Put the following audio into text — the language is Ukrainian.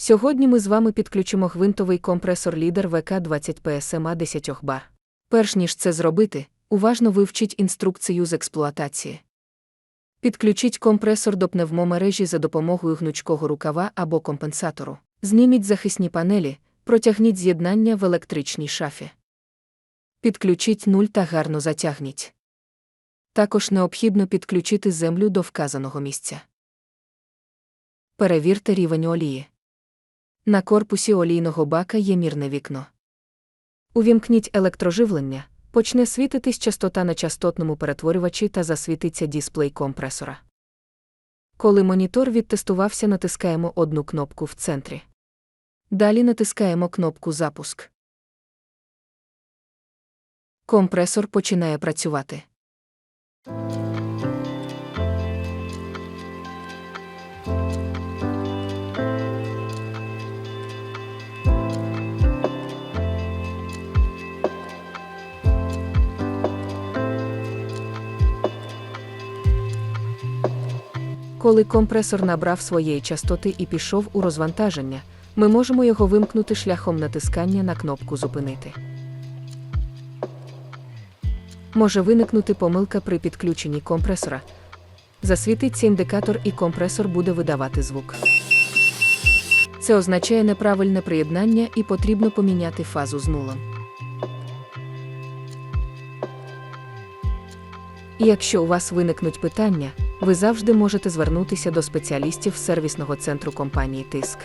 Сьогодні ми з вами підключимо гвинтовий компресор лідер ВК-20 PSMA 10 бар. Перш ніж це зробити, уважно вивчіть інструкцію з експлуатації. Підключіть компресор до пневмомережі за допомогою гнучкого рукава або компенсатору. Зніміть захисні панелі, протягніть з'єднання в електричній шафі. Підключіть нуль та гарно затягніть. Також необхідно підключити землю до вказаного місця. Перевірте рівень олії. На корпусі олійного бака є мірне вікно. Увімкніть електроживлення, почне світитись частота на частотному перетворювачі та засвітиться дисплей компресора. Коли монітор відтестувався, натискаємо одну кнопку в центрі. Далі натискаємо кнопку Запуск. Компресор починає працювати. Коли компресор набрав своєї частоти і пішов у розвантаження, ми можемо його вимкнути шляхом натискання на кнопку Зупинити. Може виникнути помилка при підключенні компресора. Засвітиться індикатор і компресор буде видавати звук. Це означає неправильне приєднання і потрібно поміняти фазу з нулем. І якщо у вас виникнуть питання, ви завжди можете звернутися до спеціалістів сервісного центру компанії Тиск.